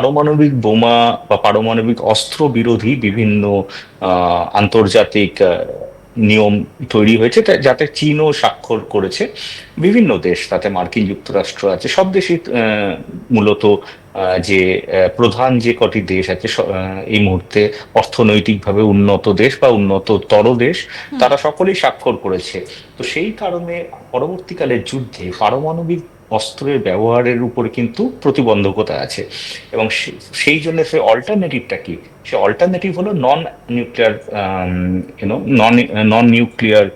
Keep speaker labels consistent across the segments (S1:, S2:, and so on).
S1: পারমাণবিক বোমা বা পারমাণবিক অস্ত্র বিরোধী বিভিন্ন আন্তর্জাতিক নিয়ম তৈরি হয়েছে যাতে চীনও স্বাক্ষর করেছে। বিভিন্ন দেশ তাতে মার্কিন যুক্তরাষ্ট্র আছে। সব দেশই মূলত যে প্রধান যে কটি দেশ আছে এই মুহূর্তে অর্থনৈতিকভাবে উন্নত দেশ বা উন্নততর দেশ তারা সকলেই স্বাক্ষর করেছে। তো সেই কারণে পরবর্তীকালের যুদ্ধে পারমাণবিক অস্ত্রের ব্যবহারের উপরে কিন্তু প্রতিবন্ধকতা আছে। এবং সেই জন্য সে অল্টারনেটিভটা কি? সে অল্টারনেটিভ হলো non nuclear you know non non nuclear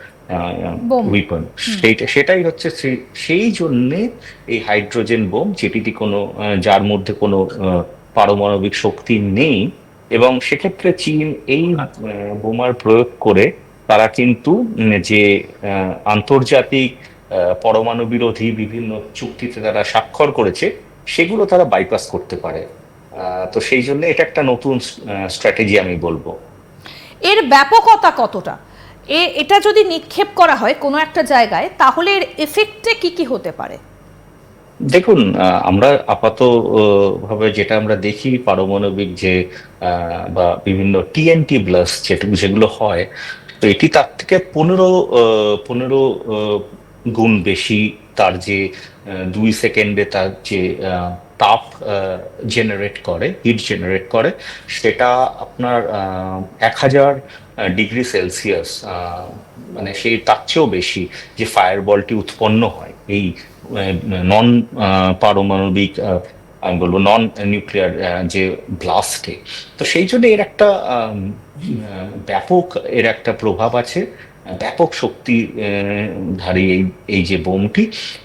S1: weapon সেইটা সেটাই হচ্ছে সেই- জন্যে এই হাইড্রোজেন বোম যেটিতে কোনো যার মধ্যে কোনো পারমাণবিক শক্তি নেই এবং সেক্ষেত্রে চীন এই বোমার প্রয়োগ করে তারা কিন্তু যে আন্তর্জাতিক পরমাণু বিরোধী বিভিন্ন চুক্তিতে তারা স্বাক্ষর করেছে সেগুলো তারা বাইপাস করতে পারে। তো সেই জন্য এটা একটা নতুন স্ট্র্যাটেজি আমি বলব।
S2: এর ব্যাপকতা কতটা? এ এটা যদি নিক্ষেপ করা হয় কোনো একটা জায়গায় তাহলে এর এফেক্টে কি কি হতে পারে?
S1: দেখুন আমরা আপাত ভাবে যেটা আমরা দেখি পারমাণবিক যে বা বিভিন্ন টিএনটি ব্লাস যেটুকু যেগুলো হয় তো এটি তার থেকে পনেরো পনেরো গুণ বেশি, তার যে দুই সেকেন্ডে তার যে তাপ জেনারেট করে হিট জেনারেট করে, সেটা আপনার এক হাজার ডিগ্রি সেলসিয়াস মানে সেই তার চেয়েও বেশি যে ফায়ার বলটি উৎপন্ন হয়। এই নন পারমাণবিক আমি বলব নন নিউক্লিয়ার যে ব্লাস্টে তো সেই জন্য এর একটা ব্যাপক এর একটা প্রভাব আছে। ব্যাপক শক্তি ধারী এই এই যে বোমটি।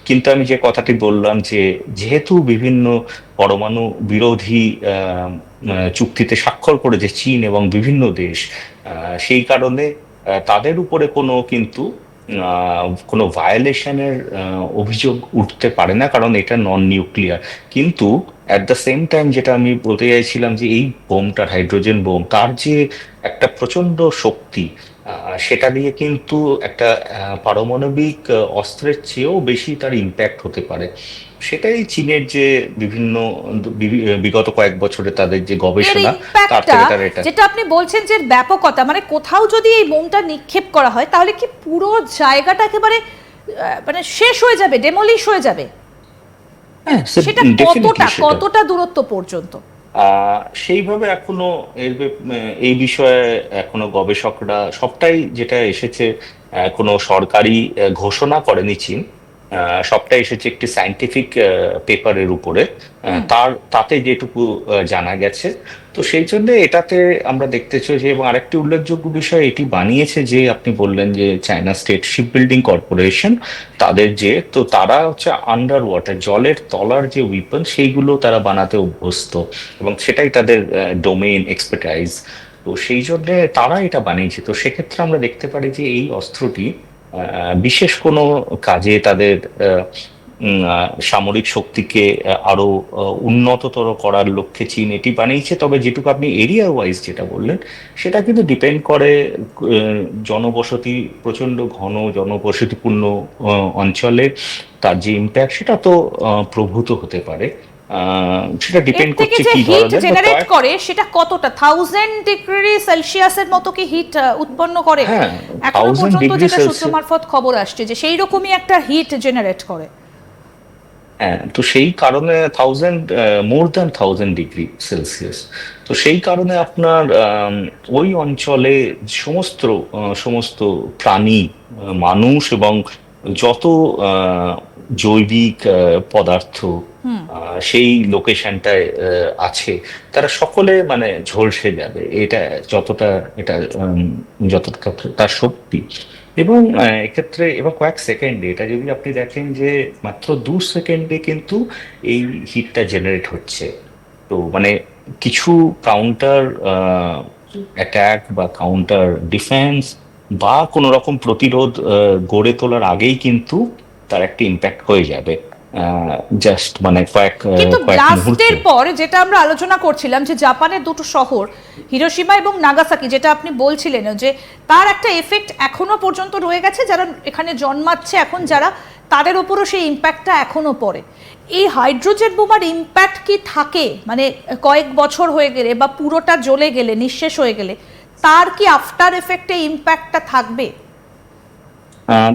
S1: কিন্তু আমি যে কথাটি বললাম যে যেহেতু বিভিন্ন পরমাণু বিরোধী চুক্তিতে স্বাক্ষর করেছে চীন এবং বিভিন্ন দেশ সেই কারণে তাদের উপরে কোনো কিন্তু কোনো ভায়োলেশনের অভিযোগ উঠতে পারে না, কারণ এটা নন নিউক্লিয়ার কিন্তু অ্যাট দ্য সেম টাইম যেটা আমি বলতে চাইছিলাম যে এই বোমটার হাইড্রোজেন বোম, তার যে একটা প্রচণ্ড শক্তি সেটা দিয়ে কিন্তু একটা পারমাণবিক অস্ত্রের চেয়েও বেশি তার ইম্প্যাক্ট হতে পারে। সেটাই চীনের যে বিভিন্ন বিগত কয়েক বছরে তাদের যে গবেষণা তার থেকে তার এটা
S2: যেটা আপনি বলছেন যে ব্যাপকতা মানে কোথাও যদি এই বোমটা নিক্ষেপ করা হয় তাহলে কি পুরো জায়গাটা একেবারে মানে শেষ হয়ে যাবে ডেমলিশ হয়ে যাবে?
S1: হ্যাঁ
S2: সেটা কতটা কতটা দূরত্ব পর্যন্ত?
S1: সেইভাবে এখনও এর এই বিষয়ে এখনও গবেষকরা সবটাই যেটা এসেছে কোনো সরকারি ঘোষণা করেনি চীন। আহ, সবটাই এসেছে একটি সায়েন্টিফিক পেপারের উপরে। তার তাতে যেটুকু জানা গেছে। তো সেই জন্য এটাতে আমরা দেখতে চাই যে এবং আরেকটি উল্লেখযোগ্য বিষয় এটি বানিয়েছে যে আপনি বললেন যে China state ship building corporation তাদের যে তো তারা হচ্ছে আন্ডার ওয়াটার জলের তলার যে উইপন সেইগুলো তারা বানাতে অভ্যস্ত। এবং সেটাই তাদের ডোমেইন এক্সপার্টাইজ তো সেই জন্য তারা এটা বানিয়েছে। তো সেক্ষেত্রে আমরা দেখতে পারি যে এই অস্ত্রটি বিশেষ কোনো কাজে তাদের সামরিক শক্তিকে আরও উন্নততর করার লক্ষ্যে চীন এটি বানিয়েছে। তবে যেটুকু আপনি এরিয়া ওয়াইজ যেটা বললেন, সেটা কিন্তু ডিপেন্ড করে জনবসতি প্রচণ্ড ঘন জনবসতিপূর্ণ অঞ্চলে তার যে ইম্প্যাক্ট সেটা তো প্রভূত হতে পারে। সেটা ডিপেন্ড করছে কি ধরনের
S2: জেনারেট করে সেটা কতটা? থাউজেন্ড ডিগ্রি সেলসিয়াসের মতো কি হিট উৎপন্ন করে?
S1: হ্যাঁ, 1000
S2: মারফত খবর আসছে যে সেই রকমই একটা হিট জেনারেট করে।
S1: হ্যাঁ তো সেই কারণে thousand more than thousand degree Celsius তো সেই কারণে আপনার ওই অঞ্চলে সমস্ত সমস্ত প্রাণী মানুষ এবং যত জৈবিক পদার্থ সেই লোকেশনটায় আছে তারা সকলে মানে ঝলসে যাবে। এটা যতটা এটা যতটা তার শক্তি। এবং এক্ষেত্রে এবার কয়েক সেকেন্ডে এটা যদি আপনি দেখেন যে মাত্র দু সেকেন্ডে কিন্তু এই হিটটা জেনারেট হচ্ছে। তো মানে কিছু কাউন্টার অ্যাটাক বা কাউন্টার ডিফেন্স বা কোনো রকম প্রতিরোধ গড়ে তোলার আগেই কিন্তু তার একটা ইম্প্যাক্ট হয়ে যাবে জাস্ট মানে কয়েক
S2: কিন্তু ব্লাস্টের পর যেটা আমরা আলোচনা করছিলাম যে জাপানের দুটো শহর হিরোশিমা এবং নাগাসাকি যেটা আপনি বলছিলেন যে তার একটা এফেক্ট এখনও পর্যন্ত রয়ে গেছে যারা এখানে জন্মাচ্ছে এখন যারা তাদের ওপরও সেই ইম্প্যাক্টটা এখনও পড়ে। এই হাইড্রোজেন বোমার ইম্প্যাক্ট কি থাকে? মানে কয়েক বছর হয়ে গেলে বা পুরোটা জ্বলে গেলে নিঃশেষ হয়ে গেলে তার কি আফটার এফেক্টে ইম্প্যাক্টটা থাকবে?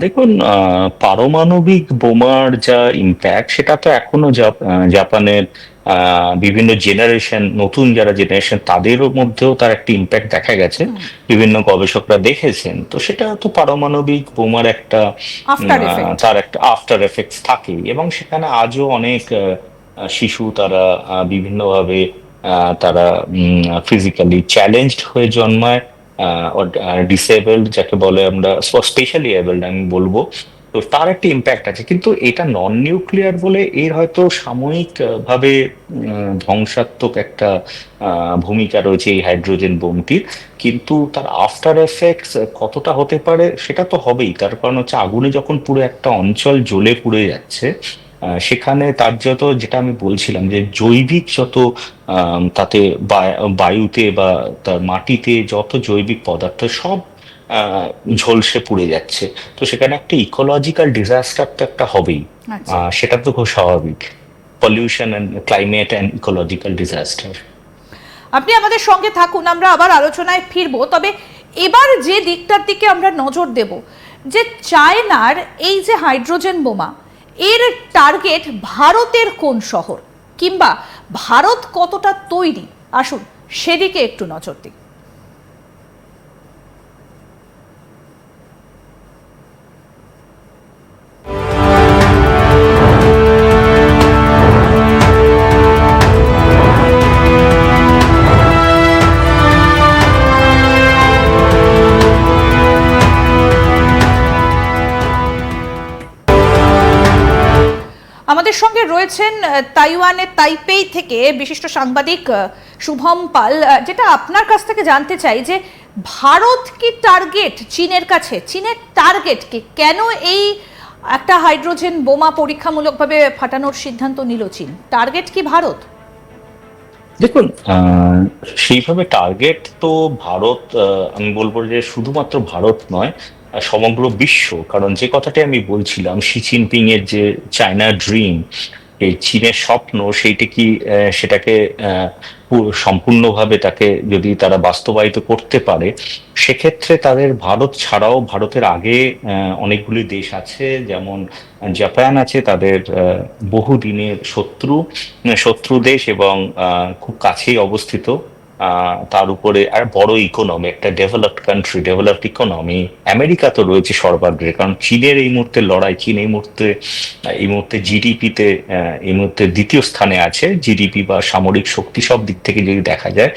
S1: দেখুন পারমাণবিক বোমার যা ইম্প্যাক্ট সেটা তো এখনও জাপানের বিভিন্ন জেনারেশন নতুন যারা জেনারেশন তাদের মধ্যেও তার একটা ইম্প্যাক্ট দেখা গেছে। বিভিন্ন গবেষকরা দেখেছেন। তো সেটা তো পারমাণবিক বোমার একটা. তার একটা আফটার এফেক্টস থাকে এবং সেখানে আজও অনেক শিশু তারা বিভিন্নভাবে তারা ফিজিক্যালি চ্যালেঞ্জড হয়ে জন্মায় ডিসেবলড যাকে বলে আমরা স্পেশালি এবলড আমি বলব। তো তার একটা ইম্প্যাক্ট আছে। কিন্তু এটা নন নিউক্লিয়ার বলে এর হয়তো সাময়িক ভাবে ধ্বংসাত্মক একটা ভূমিকা রয়েছে এই হাইড্রোজেন বোমটির। কিন্তু তার আফটার এফেক্টস কতটা হতে পারে, সেটা তো হবেই। তার কারণ হচ্ছে আগুনে যখন পুরো একটা অঞ্চল জ্বলে পুড়ে যাচ্ছে সেখানে তার যত যেটা আমি বলছিলাম যে জৈবিক যত তাতে বায়ুতে বা তার মাটিতে যত জৈবিক পদার্থ সব ঝলসে পুড়ে যাচ্ছে। তো সেখানে একটা ইকোলজিক্যাল ডিজাস্টার তো একটা হবেই।
S2: আচ্ছা।
S1: সেটা তো খুব স্বাভাবিক। Pollution and climate and ecological disaster
S2: আপনি আমাদের সঙ্গে থাকুন আমরা আবার আলোচনায় ফিরবো। তবে এবার যে দিকটার দিকে আমরা নজর দেব যে চায়নার এই যে হাইড্রোজেন বোমা এর টার্গেট ভারতের কোন শহর? কিংবা ভারত কতটা তৈরি? আসুন সেদিকে একটু নজর দিই। রয়েছেন তাইওয়ানের তাইপেই থেকে বিশিষ্ট সাংবাদিক শুভম পাল। যেটা আপনার কাছ থেকে জানতে চাই যে ভারত কি টার্গেট চীনের কাছে? চীনের টার্গেট কি? কেন এই একটা হাইড্রোজেন বোমা পরীক্ষামূলকভাবে ফাটানোর সিদ্ধান্ত নিল চীন? টার্গেট কি ভারত?
S1: দেখুন সেইভাবে টার্গেট তো ভারত আমি বলব যে শুধুমাত্র ভারত নয় সমগ্র বিশ্ব, কারণ যে কথাটি আমি বলছিলাম শি জিনপিং এর যে চায়না ড্রিম এই চীনের স্বপ্ন, সেইটা কি সেটাকে সম্পূর্ণভাবে তাকে যদি তারা বাস্তবায়িত করতে পারে, সেক্ষেত্রে তাদের ভারত ছাড়াও ভারতের আগে অনেকগুলি দেশ আছে, যেমন জাপান আছে, তাদের বহুদিনের শত্রু শত্রু দেশ এবং খুব কাছেই অবস্থিত। তার উপরে আর বড় ইকোনমি একটা developed country developed economy America তো রয়েছে সর্বাগ্রে, কারণ চীনের এই মুহূর্তে লড়াই, চীন এই মুহূর্তে এই মুহূর্তে জিডিপিতে এই মুহূর্তে দ্বিতীয় স্থানে আছে জিডিপি বা সামরিক শক্তি সব দিক থেকে যদি দেখা যায়